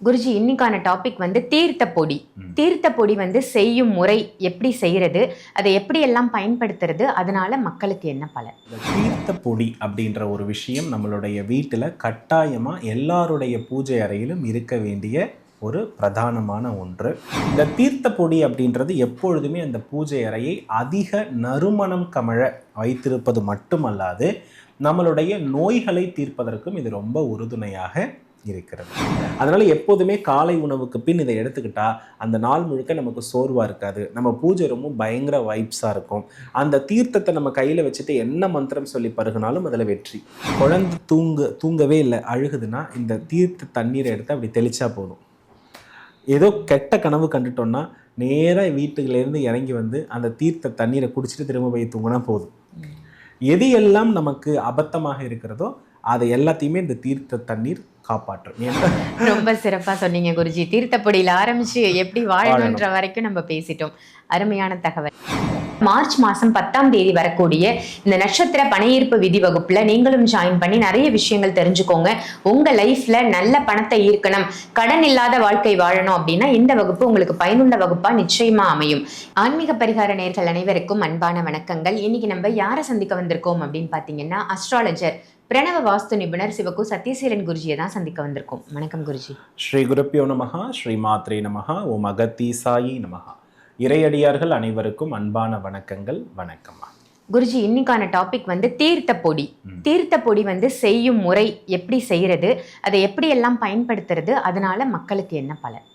குருஜி இன்னைக்கான டாபிக் வந்து தீர்த்த பொடி. தீர்த்த பொடி வந்து செய்யும் முறை எப்படி செய்யறது அதை எப்படி எல்லாம் பயன்படுத்துறது அதனால மக்களுக்கு என்ன பலன்? தீர்த்த பொடி அப்படின்ற ஒரு விஷயம் நம்மளுடைய வீட்டில் கட்டாயமாக எல்லாருடைய பூஜை அறையிலும் இருக்க வேண்டிய ஒரு பிரதானமான ஒன்று. இந்த தீர்த்த பொடி அப்படின்றது எப்பொழுதுமே அந்த பூஜை அறையை அதிக நறுமணம் கமழ வைத்திருப்பது மட்டுமல்லாது நம்மளுடைய நோய்களை தீர்ப்பதற்கும் இது ரொம்ப உறுதுணையாக இருக்கிறது. அதனால எப்போதுமே காலை உணவுக்கு பின் இதை எடுத்துக்கிட்டா அந்த நாள் முழுக்க நமக்கு சோர்வாக இருக்காது. நம்ம பூஜை ரொம்ப பயங்கர வைப்ஸாக இருக்கும். அந்த தீர்த்தத்தை நம்ம கையில் வச்சுட்டு என்ன மந்திரம் சொல்லி பருகினாலும் அதில் வெற்றி. குழந்தை தூங்க தூங்கவே இல்லை அழுகுதுன்னா இந்த தீர்த்த தண்ணீரை எடுத்து அப்படி தெளிச்சா போதும். ஏதோ கெட்ட கனவு கண்டுட்டோம்னா நேராக வீட்டுலேருந்து இறங்கி வந்து அந்த தீர்த்த தண்ணீரை குடிச்சிட்டு திரும்ப போய் தூங்கினா போதும். எது எல்லாம் நமக்கு அபத்தமாக இருக்கிறதோ அதை எல்லாத்தையுமே இந்த தீர்த்த தண்ணீர் காப்பாற்றும் ரொம்ப சிறப்பா சொன்னீங்க குருஜி. தீர்த்த பொடியில ஆரம்பிச்சு எப்படி வாழணுன்ற வரைக்கும் நம்ம பேசிட்டோம். அருமையான தகவல். மார்ச் மாசம் பத்தாம் தேதி வரக்கூடிய இந்த நட்சத்திர பணையீர்ப்பு விதி வகுப்புல நீங்களும் ஜாயின் பண்ணி நிறைய விஷயங்கள் தெரிஞ்சுக்கோங்க. உங்க லைஃப்ல நல்ல பணத்தை ஈர்க்கணும். கடன் இல்லாத வாழ்க்கை வாழணும் அப்படின்னா இந்த வகுப்பு உங்களுக்கு பயனுள்ள வகுப்பா நிச்சயமா அமையும். ஆன்மீக பரிகார நேர்கள் அனைவருக்கும் அன்பான வணக்கங்கள். இன்னைக்கு நம்ம யாரை சந்திக்க வந்திருக்கோம் அப்படின்னு பாத்தீங்கன்னா அஸ்ட்ராலஜர் பிரணவ வாஸ்து நிபுணர் சிவகு சத்யசீலன் குருஜியை தான் சந்திக்க வந்திருக்கோம். வணக்கம் குருஜி. ஸ்ரீ குருப்பியோ நமஹா ஸ்ரீ மாத்ரே நமஹா ஓம் அகத்தீசாயி நமஹா இறையடியார்கள் அனைவருக்கும் அன்பான வணக்கங்கள் வணக்கம்மா குருஜி இன்னைக்கான டாபிக் வந்து தீர்த்த பொடி. தீர்த்த பொடி வந்து செய்யும் முறை எப்படி செய்யறது அதை எப்படி எல்லாம் பயன்படுத்துறது அதனால மக்களுக்கு என்ன பலன்?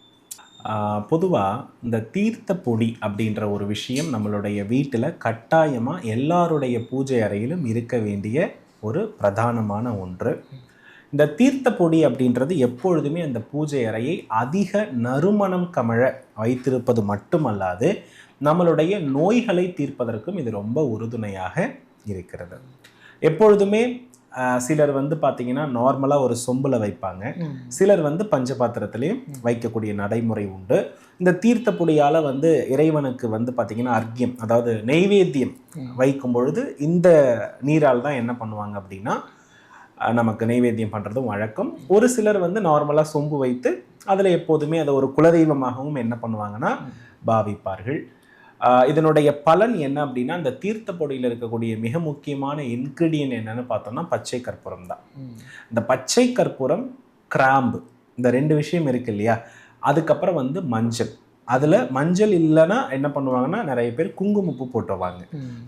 பொதுவாக இந்த தீர்த்த பொடி அப்படின்ற ஒரு விஷயம் நம்மளுடைய வீட்டில் கட்டாயமாக எல்லாருடைய பூஜை அறையிலும் இருக்க வேண்டிய ஒரு பிரதானமான ஒன்று. இந்த தீர்த்த பொடி அப்படின்றது எப்பொழுதுமே அந்த பூஜை அறையை அதிக நறுமணம் கமழ வைத்திருப்பது மட்டுமல்லாது நம்மளுடைய நோய்களை தீர்ப்பதற்கும் இது ரொம்ப உறுதுணையாக இருக்கிறது. எப்பொழுதுமே சிலர் வந்து பார்த்தீங்கன்னா நார்மலாக ஒரு சொம்பில் வைப்பாங்க. சிலர் வந்து பஞ்சபாத்திரத்திலையும் வைக்கக்கூடிய நடைமுறை உண்டு. இந்த தீர்த்த பொடியால் வந்து இறைவனுக்கு வந்து பார்த்திங்கன்னா அர்க்கியம் அதாவது நெய்வேத்தியம் வைக்கும் பொழுது இந்த நீரால் தான் என்ன பண்ணுவாங்க அப்படின்னா நமக்கு நெய்வேத்தியம் பண்ணுறதும் வழக்கம். ஒரு சிலர் வந்து நார்மலாக சொம்பு வைத்து அதில் எப்போதுமே அதை ஒரு குலதெய்வமாகவும் என்ன பண்ணுவாங்கன்னா பாவிப்பார்கள். இதனுடைய பலன் என்ன அப்படின்னா இந்த தீர்த்த பொடியில் இருக்கக்கூடிய மிக முக்கியமான இன்க்ரீடியன்ட் என்னன்னு பார்த்தோம்னா பச்சை கற்பூரம் தான். இந்த பச்சை கற்பூரம் கிராம்பு இந்த ரெண்டு விஷயம் இருக்கு இல்லையா? அதுக்கப்புறம் வந்து மஞ்சள். அதில் மஞ்சள் இல்லைன்னா என்ன பண்ணுவாங்கன்னா நிறைய பேர் குங்குமப்பூ போட்டுருவாங்க.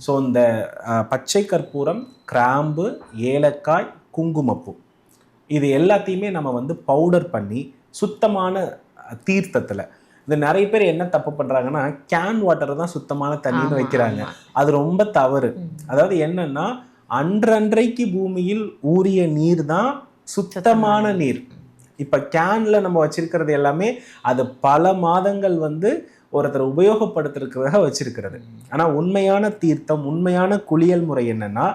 ஸோ இந்த பச்சை கற்பூரம் கிராம்பு ஏலக்காய் குங்குமப்பூ. இது எல்லாத்தையுமே நம்ம வந்து பவுடர் பண்ணி சுத்தமான தீர்த்தத்தில் இது நிறைய பேர் என்ன தப்பு பண்ணுறாங்கன்னா கேன் வாட்டர் தான் சுத்தமான தண்ணின்னு வைக்கிறாங்க. அது ரொம்ப தவறு. அதாவது என்னன்னா அன்றன்றைக்கு பூமியில் ஊறிய நீர் தான் சுத்தமான நீர். இப்போ கேன்ல நம்ம வச்சிருக்கிறது எல்லாமே அது பல மாதங்கள் வந்து ஒருத்தர் உபயோகப்படுத்திருக்கிறதாக வச்சிருக்கிறது. ஆனால் உண்மையான தீர்த்தம் உண்மையான குளியல் முறை என்னன்னா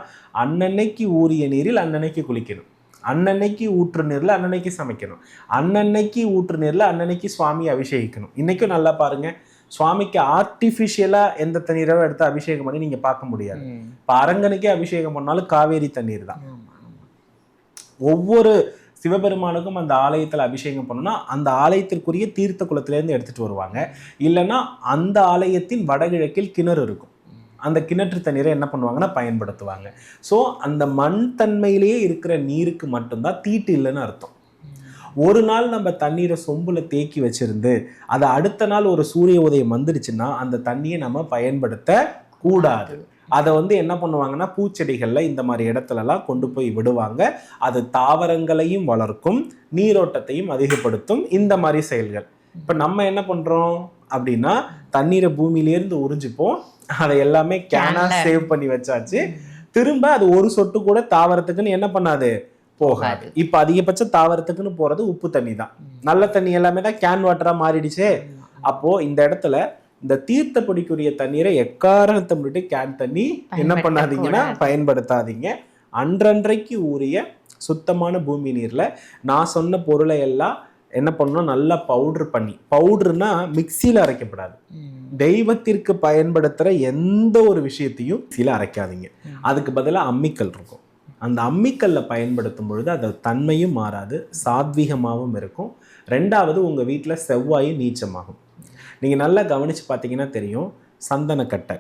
அன்னன்னைக்கு ஊறிய நீரில் அன்னன்னைக்கு குளிக்கணும். அன்னன்னைக்கு ஊற்று நீரில் அன்னன்னைக்கு சமைக்கணும். அன்னன்னைக்கு ஊற்று நீரில் அன்னன்னைக்கு சுவாமி அபிஷேகிக்கணும். இன்னைக்கும் நல்லா பாருங்க. சுவாமிக்கு ஆர்டிஃபிஷியலாக எந்த தண்ணீரோ எடுத்து அபிஷேகம் பண்ணி நீங்கள் பார்க்க முடியாது. இப்போ அரங்கனுக்கே அபிஷேகம் பண்ணாலும் காவேரி தண்ணீர் தான். ஒவ்வொரு சிவபெருமானுக்கும் அந்த ஆலயத்தில் அபிஷேகம் பண்ணணும்னா அந்த ஆலயத்திற்குரிய தீர்த்த குளத்திலேருந்து எடுத்துட்டு வருவாங்க. இல்லைன்னா அந்த ஆலயத்தின் வடகிழக்கில் கிணறு இருக்கும். அந்த கிணற்று தண்ணீரை என்ன பண்ணுவாங்கன்னா பயன்படுத்துவாங்க. ஸோ அந்த மண் தன்மையிலேயே இருக்கிற நீருக்கு மட்டும்தான் தீட்டு இல்லைன்னு அர்த்தம். ஒரு நாள் நம்ம தண்ணீரை சொம்பில் தேக்கி வச்சிருந்து அதை அடுத்த நாள் ஒரு சூரிய உதயம் வந்துடுச்சுன்னா அந்த தண்ணியை நம்ம பயன்படுத்த கூடாது. அதை வந்து என்ன பண்ணுவாங்கன்னா பூச்செடிகளில் இந்த மாதிரி இடத்துலலாம் கொண்டு போய் விடுவாங்க. அது தாவரங்களையும் வளர்க்கும் நீரோட்டத்தையும் அதிகப்படுத்தும் இந்த மாதிரி செயல்கள். இப்போ நம்ம என்ன பண்ணுறோம் அப்படின்னா தண்ணீரை பூமியிலேருந்து உறிஞ்சிப்போம். அதை எல்லாமே கேனா. சேவ் பண்ணி வச்சாச்சு. திரும்ப அது ஒரு சொட்டு கூட தாவரத்துக்குன்னு என்ன பண்ணாது? போகாது. இப்போ அதிகபட்ச தாவரத்துக்குன்னு போறது உப்பு தண்ணி தான். நல்ல தண்ணி எல்லாமே தான் கேன் வாட்டரா மாறிடுச்சே. அப்போ இந்த இடத்துல இந்த தீர்த்த பொடிக்குரிய தண்ணீரை எக்காரணத்தை முன்னிட்டு கேன் தண்ணி என்ன பண்ணாதீங்கன்னா. பயன்படுத்தாதீங்க. அன்றன்றைக்கு ஊறிய சுத்தமான பூமி நீர்ல நான் சொன்ன பொருளை எல்லாம் என்ன பண்ணணும்? நல்லா பவுடர் பண்ணி. பவுடர்னா மிக்சியில் அரைக்கப்படாது. தெய்வத்திற்கு பயன்படுத்துகிற எந்த ஒரு விஷயத்தையும் மிக்சியில் அரைக்காதீங்க. அதுக்கு பதிலாக அம்மிக்கல் இருக்கும். அந்த அம்மிக்கல்ல பயன்படுத்தும் பொழுது அது தன்மையும் மாறாது சாத்வீகமாகவும் இருக்கும். ரெண்டாவது உங்கள் வீட்டில் செவ்வாய் நீச்சமாகும். நீங்கள் நல்லா கவனித்து பார்த்தீங்கன்னா தெரியும் சந்தனக்கட்டை.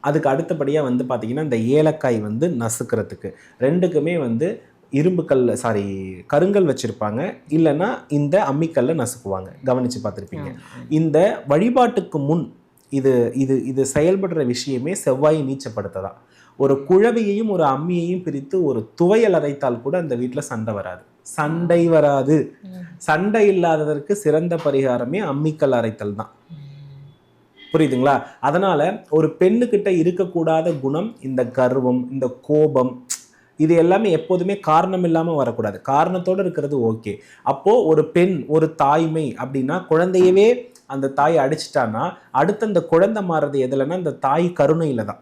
அதுக்கு அடுத்தபடியாக வந்து பார்த்தீங்கன்னா இந்த ஏலக்காய் வந்து நசுக்கிறதுக்கு. ரெண்டுக்குமே வந்து இரும்புக்கல் சாரி கருங்கல் வச்சுருப்பாங்க. இல்லைன்னா இந்த அம்மிக்கல்ல நசுக்குவாங்க. கவனித்து பார்த்துருப்பீங்க. இந்த வழிபாட்டுக்கு முன் இது இது இது செயல்படுற விஷயமே செவ்வாய் நீச்சப்படுத்ததான் ஒரு குழவியையும் ஒரு அம்மியையும் பிரித்து ஒரு துவையல் அரைத்தால் கூட அந்த வீட்டில் சண்டை வராது. சண்டை வராது. சண்டை இல்லாததற்கு சிறந்த பரிகாரமே அம்மிக்கல் அரைத்தல் தான். புரியுதுங்களா? அதனால ஒரு பெண்ணுக்கிட்ட இருக்கக்கூடாத குணம் இந்த கர்வம் இந்த கோபம் இது எல்லாமே எப்போதுமே காரணம் இல்லாமல் வரக்கூடாது. காரணத்தோடு இருக்கிறது ஓகே. அப்போ ஒரு பெண் ஒரு தாய்மை அப்படின்னா குழந்தையவே அந்த தாய் அடிச்சிட்டான்னா அடுத்து அந்த குழந்தை மாறுறது எதுலன்னா அந்த தாய் கருணையில தான்.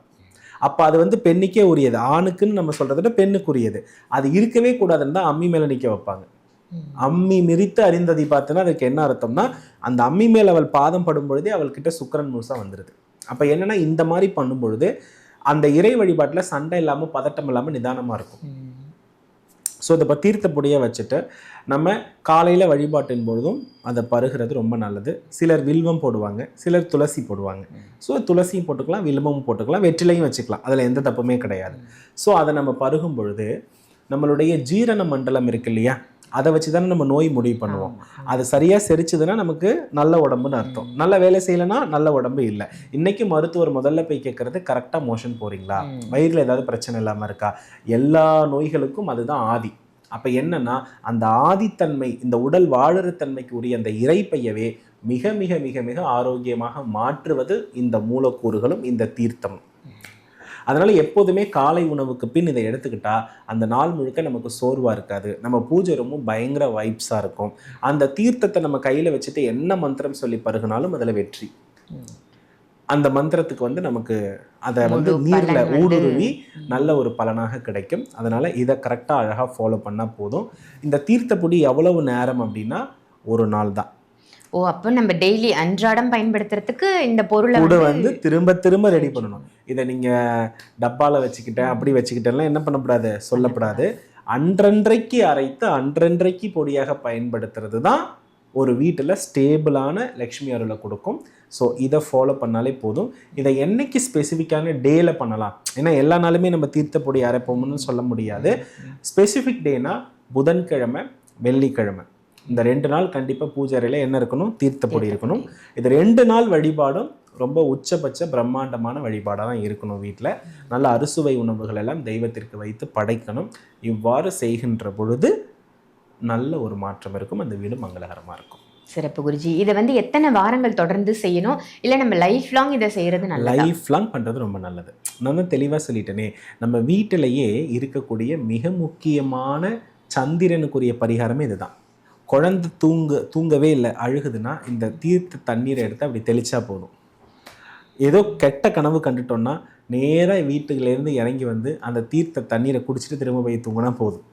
அப்போ அது வந்து பெண்ணுக்கே உரியது. ஆணுக்குன்னு நம்ம சொல்றதை விட பெண்ணுக்குரியது. அது இருக்கவே கூடாதுன்னு தான் அம்மி மேலே நிற்க வைப்பாங்க. அம்மி மிரித்து அறிந்ததை பார்த்தோன்னா அதுக்கு என்ன அர்த்தம்னா அந்த அம்மி மேல் அவள் பாதம் படும் பொழுதே அவள்கிட்ட சுக்கிரன் முழுசா வந்துடுது அப்போ என்னன்னா இந்த மாதிரி பண்ணும் பொழுது அந்த இறை வழிபாட்டில் சண்டை இல்லாமல் பதட்டம் இல்லாமல் நிதானமாக இருக்கும். ஸோ இதை இப்போ தீர்த்தப்படியாக வச்சுட்டு நம்ம காலையில் வழிபாட்டின் பொழுதும் அதை பருகிறது ரொம்ப நல்லது. சிலர் வில்வம் போடுவாங்க சிலர் துளசி போடுவாங்க. ஸோ துளசியும் போட்டுக்கலாம் வில்வமும் போட்டுக்கலாம் வெற்றிலையும் வச்சுக்கலாம். அதில் எந்த தப்புமே கிடையாது. ஸோ அதை நம்ம பருகும் பொழுது நம்மளுடைய ஜீரண மண்டலம் இருக்கு இல்லையா? அதை வச்சு தானே நம்ம நோய் முடிவு பண்ணுவோம். அது சரியாக செரிச்சதுன்னா நமக்கு நல்ல உடம்புன்னு அர்த்தம். நல்ல வேலை செய்யலைன்னா நல்ல உடம்பு இல்லை. இன்னைக்கு மருத்துவர் முதல்ல போய் கேட்கறது கரெக்டாக மோஷன் போறீங்களா? ம். வயிறில் ஏதாவது பிரச்சனை இல்லாமல் இருக்கா? எல்லா நோய்களுக்கும் அதுதான் ஆதி. அப்போ என்னன்னா அந்த ஆதித்தன்மை இந்த உடல் வாழுற தன்மைக்கு உரிய அந்த இறைப்பையவே மிக மிக மிக மிக ஆரோக்கியமாக மாற்றுவது இந்த மூலக்கூறுகளும் இந்த தீர்த்தம். அதனால எப்போதுமே காலை உணவுக்கு பின் இதை எடுத்துக்கிட்டா அந்த நாள் முழுக்க நமக்கு சோர்வா இருக்காது. நம்ம பூஜை ரொம்ப பயங்கர வைப்ஸாக இருக்கும். அந்த தீர்த்தத்தை நம்ம கையில வச்சுட்டு என்ன மந்திரம் சொல்லி பருகினாலும் அதுல வெற்றி. அந்த மந்திரத்துக்கு வந்து நமக்கு அதை வந்து நீர்ல ஊடுருவி நல்ல ஒரு பலனாக கிடைக்கும். அதனால இதை கரெக்டாக அழகாக ஃபாலோ பண்ணா போதும். இந்த தீர்த்தப்பொடி எவ்வளவு நேரம் அப்படின்னா ஒரு நாள் தான். ஓ அப்போ நம்ம டெய்லி அன்றாடம் பயன்படுத்துறதுக்கு இந்த பொருளை கூட வந்து திரும்ப திரும்ப ரெடி பண்ணணும். இதை நீங்க டப்பால வச்சுக்கிட்டேன் அப்படி வச்சுக்கிட்டேன்லாம் என்ன பண்ணக்கூடாது சொல்லப்படாது. அன்றன்றைக்கு அரைத்து அன்றன்றைக்கு பொடியாக பயன்படுத்துறது தான் ஒரு வீட்டில் ஸ்டேபிளான லக்ஷ்மி அருளை கொடுக்கும். ஸோ இதை ஃபாலோ பண்ணாலே போதும். இதை என்னைக்கு ஸ்பெசிஃபிக்கான டேல பண்ணலாம்? ஏன்னா எல்லா நாளுமே நம்ம தீர்த்த பொடி அரைப்போம்னு சொல்ல முடியாது. ஸ்பெசிஃபிக் டேனா புதன்கிழமை வெள்ளிக்கிழமை. இந்த ரெண்டு நாள் கண்டிப்பாக பூஜை அறையில் என்ன இருக்கணும்? தீர்த்த பொடி இருக்கணும். இது ரெண்டு நாள் வழிபாடும் ரொம்ப உச்சபட்ச பிரம்மாண்டமான வழிபாடாக தான் இருக்கணும் வீட்டில் நல்ல அறுசுவை உணவுகள் எல்லாம் தெய்வத்திற்கு வைத்து படைக்கணும். இவ்வாறு செய்கின்ற பொழுது நல்ல ஒரு மாற்றம் இருக்கும். அந்த வீடு மங்களகரமாக இருக்கும். சிறப்பு குருஜி. இதை வந்து எத்தனை வாரங்கள் தொடர்ந்து செய்யணும்? இல்ல நம்ம லைஃப் லாங் இதை செய்யறது நல்லதா? லைஃப் லாங் பண்ணுறது ரொம்ப நல்லது. நான் தான் தெளிவாக சொல்லிட்டேனே நம்ம வீட்டிலேயே இருக்கக்கூடிய மிக முக்கியமான சந்திரனுக்குரிய பரிகாரமே இதுதான். குழந்தை தூங்க தூங்கவே இல்லை. அழுகுதுன்னா இந்த தீர்த்த தண்ணீரை எடுத்து அப்படி தெளிச்சா போதும். ஏதோ கெட்ட கனவு கண்டுட்டோம்னா நேராக வீட்டுலேருந்து இறங்கி வந்து அந்த தீர்த்த தண்ணீரை குடிச்சிட்டு திரும்ப போய் தூங்கினா போதும்.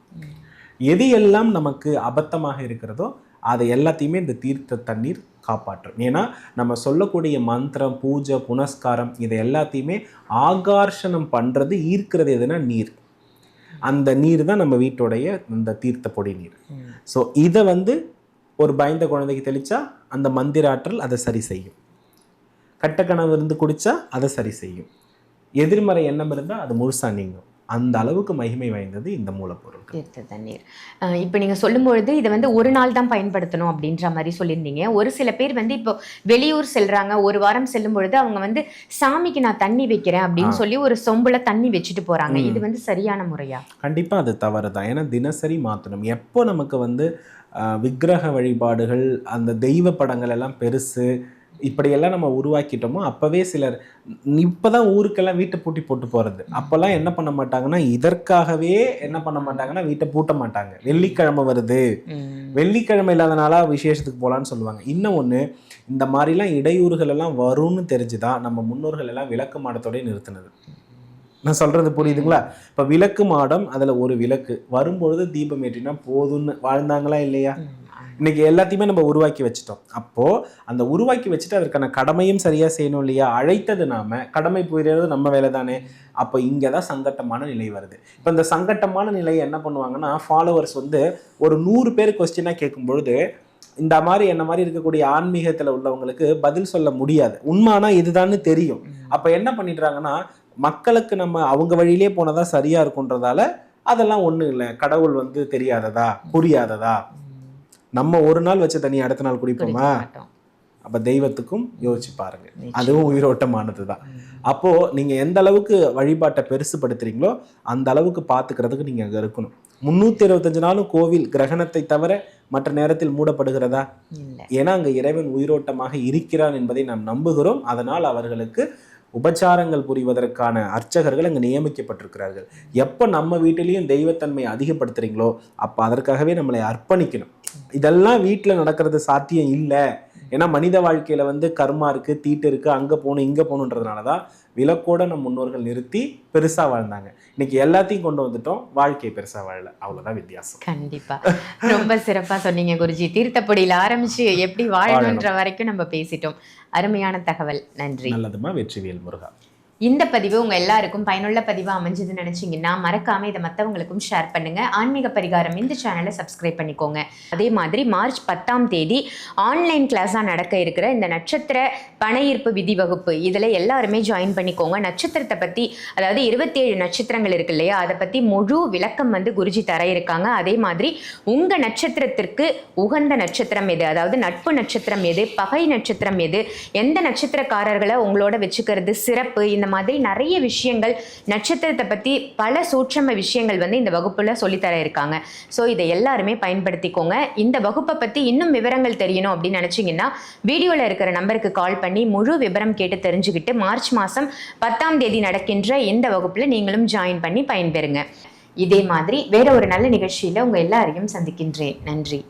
எது எல்லாம் நமக்கு அபத்தமாக இருக்கிறதோ அதை எல்லாத்தையுமே இந்த தீர்த்த தண்ணீர் காப்பாற்றும். ஏன்னா நம்ம சொல்லக்கூடிய மந்திரம் பூஜை புனஸ்காரம் இதை எல்லாத்தையுமே ஆகர்ஷணம் பண்ணுறது ஈர்க்கிறது எதுனா நீர். அந்த நீர் தான் நம்ம வீட்டுடைய இந்த தீர்த்த பொடி நீர். ஸோ இதை வந்து ஒரு பயந்த குழந்தைக்கு தெளிச்சா அந்த மந்திராற்றல் அதை சரி செய்யும். கட்டக்கனவு இருந்து குடிச்சா அதை சரி செய்யும். எதிர்மறை எண்ணம் இருந்தால் அது முழுசா நீங்கும். அந்த அளவுக்கு மகிமை வாய்ந்தது இந்த மூலப்பொருட்கள். தீர்த்த தண்ணீர். இப்போ நீங்க சொல்லும்பொழுது இதை வந்து ஒரு நாள் தான் பயன்படுத்தணும் அப்படின்ற மாதிரி சொல்லியிருந்தீங்க. ஒரு சில பேர் வந்து இப்போ வெளியூர் செல்றாங்க ஒரு வாரம் செல்லும் பொழுது அவங்க வந்து சாமிக்கு நான் தண்ணி வைக்கிறேன் அப்படின்னு. சொல்லி ஒரு சொம்புல தண்ணி வச்சுட்டு போறாங்க. ம். இது வந்து சரியான முறையா? கண்டிப்பாக அது தவறு தான். ஏன்னா தினசரி மாற்றணும் எப்போ நமக்கு வந்து விக்கிரக வழிபாடுகள் அந்த தெய்வ படங்கள் எல்லாம் பெருசு இப்படியெல்லாம் நம்ம உருவாக்கிட்டோமோ அப்போவே சிலர் இப்போ தான் ஊருக்கெல்லாம் வீட்டை பூட்டி போட்டு போகிறது அப்போல்லாம் என்ன பண்ண மாட்டாங்கன்னா இதற்காகவே என்ன பண்ண மாட்டாங்கன்னா வீட்டை பூட்ட மாட்டாங்க. வெள்ளிக்கிழமை வருது. வெள்ளிக்கிழமை இல்லாத நாளா விசேஷத்துக்கு போகலான்னு சொல்லுவாங்க. இன்னும் ஒன்று இந்த மாதிரிலாம் இடையூறுகள் எல்லாம் வரும்னு தெரிஞ்சுதான் நம்ம முன்னோர்கள் எல்லாம் விளக்கு மாடத்தோடய நிறுத்தினது. நான் சொல்றது புரியுதுங்களா? இப்போ விளக்கு மாடம் அதில் ஒரு விளக்கு. வரும்பொழுது தீபம் ஏற்றினா போதும்னு வாழ்ந்தாங்களா இல்லையா? இன்னைக்கு எல்லாத்தையுமே நம்ம உருவாக்கி வச்சுட்டோம். அப்போ அந்த உருவாக்கி வச்சுட்டு அதற்கான கடமையும் சரியா செய்யணும் இல்லையா? அழைத்தது நாம கடமை புரிகிறது நம்ம வேலை தானே அப்போ இங்கே தான் சங்கட்டமான நிலை வருது. இப்போ இந்த சங்கட்டமான நிலையை என்ன பண்ணுவாங்கன்னா ஃபாலோவர்ஸ் வந்து ஒரு நூறு பேர் கொஸ்டினாக கேட்கும் பொழுது இந்த மாதிரி என்ன மாதிரி இருக்கக்கூடிய ஆன்மீகத்துல உள்ளவங்களுக்கு பதில் சொல்ல முடியாது. உண்மைனா இதுதான்னு தெரியும். அப்ப என்ன பண்ணிடுறாங்கன்னா மக்களுக்கு நம்ம அவங்க வழியிலே போனதா சரியா இருக்குன்றதால அதெல்லாம் ஒண்ணும் இல்லை. கடவுள் வந்து தெரியாததா? புரியாததா? நம்ம ஒரு நாள் வச்ச தண்ணி அடுத்த நாள் குடிப்போமா. அப்ப தெய்வத்துக்கும் யோசிச்சு பாருங்க. அதுவும் உயிரோட்டமானது தான் அப்போ நீங்க எந்த அளவுக்கு வழிபாட்டை பெருசுபடுத்துறீங்களோ அந்த அளவுக்கு பாத்துக்கிறதுக்கு நீங்க அங்க இருக்கணும். முன்னூத்தி இருபத்தஞ்சு நாளும் கோவில் கிரகணத்தை தவிர மற்ற நேரத்தில் மூடப்படுகிறதா? ஏன்னா அங்க இறைவன் உயிரோட்டமாக இருக்கிறான் என்பதை நாம் நம்புகிறோம். அதனால் அவர்களுக்கு உபச்சாரங்கள் புரிவதற்கான அர்ச்சகர்கள் அங்கே நியமிக்கப்பட்டிருக்கிறார்கள். எப்போ நம்ம வீட்டிலையும் தெய்வத்தன்மையை அதிகப்படுத்துறீங்களோ அப்போ அதற்காகவே நம்மளை அர்ப்பணிக்கணும். இதெல்லாம் வீட்டில் நடக்கிறது சாத்தியம் இல்லை. ஏன்னா மனித வாழ்க்கையில் வந்து கர்மா இருக்குது தீட்டு இருக்கு அங்கே போகணும் இங்கே போகணுன்றதுனால தான் விலக்கோட நம் முன்னோர்கள் நிறுத்தி பெருசா வாழ்ந்தாங்க. இன்னைக்கு எல்லாத்தையும் கொண்டு வந்துட்டோம். வாழ்க்கை பெருசா வாழல. அவ்வளவுதான் வித்தியாசம். கண்டிப்பா. ரொம்ப சிறப்பா சொன்னீங்க குருஜி. தீர்த்தப்படியில ஆரம்பிச்சு எப்படி வாழணுன்ற வரைக்கும் நம்ம பேசிட்டோம். அருமையான தகவல். நன்றி. நல்லதுமா வெற்றிவேல் முருகா? இந்த பதிவு உங்கள் எல்லாருக்கும் பயனுள்ள பதிவாக அமைஞ்சதுன்னு நினச்சிங்கன்னா மறக்காமல் இதை மற்றவங்களுக்கும் ஷேர் பண்ணுங்கள் ஆன்மீக பரிகாரம் இந்த சேனலை சப்ஸ்கிரைப் பண்ணிக்கோங்க. அதே மாதிரி மார்ச் பத்தாம் தேதி ஆன்லைன் கிளாஸாக நடக்க இருக்கிற இந்த நட்சத்திர பணையீர்ப்பு விதி வகுப்பு இதில் எல்லாருமே ஜாயின் பண்ணிக்கோங்க. நட்சத்திரத்தை பற்றி அதாவது இருபத்தேழு நட்சத்திரங்கள் இருக்கு இல்லையா அதை பற்றி முழு விளக்கம் வந்து குருஜி தர இருக்காங்க. அதே மாதிரி உங்கள் நட்சத்திரத்திற்கு உகந்த நட்சத்திரம் எது? அதாவது நட்பு நட்சத்திரம் எது? பகை நட்சத்திரம் எது? எந்த நட்சத்திரக்காரர்களை உங்களோட வச்சுக்கிறது சிறப்பு? இந்த மாதிரி நிறைய விஷயங்கள் நட்சத்திரத்தை பற்றி பல சூட்சம விஷயங்கள் வந்து இந்த வகுப்பில் சொல்லித்தர இருக்காங்க. ஸோ இதை எல்லாருமே பயன்படுத்திக்கோங்க. இந்த வகுப்பை பற்றி இன்னும் விவரங்கள் தெரியணும் அப்படின்னு நினச்சிங்கன்னா வீடியோவில் இருக்கிற நம்பருக்கு கால் பண்ணி முழு விவரம் கேட்டு தெரிஞ்சுக்கிட்டு மார்ச் மாதம் பத்தாம் தேதி நடக்கின்ற இந்த வகுப்பில் நீங்களும் ஜாயின் பண்ணி பயன்பெறுங்க. இதே மாதிரி வேற ஒரு நல்ல நிகழ்ச்சியில் உங்கள் எல்லாரையும் சந்திக்கின்றேன். நன்றி.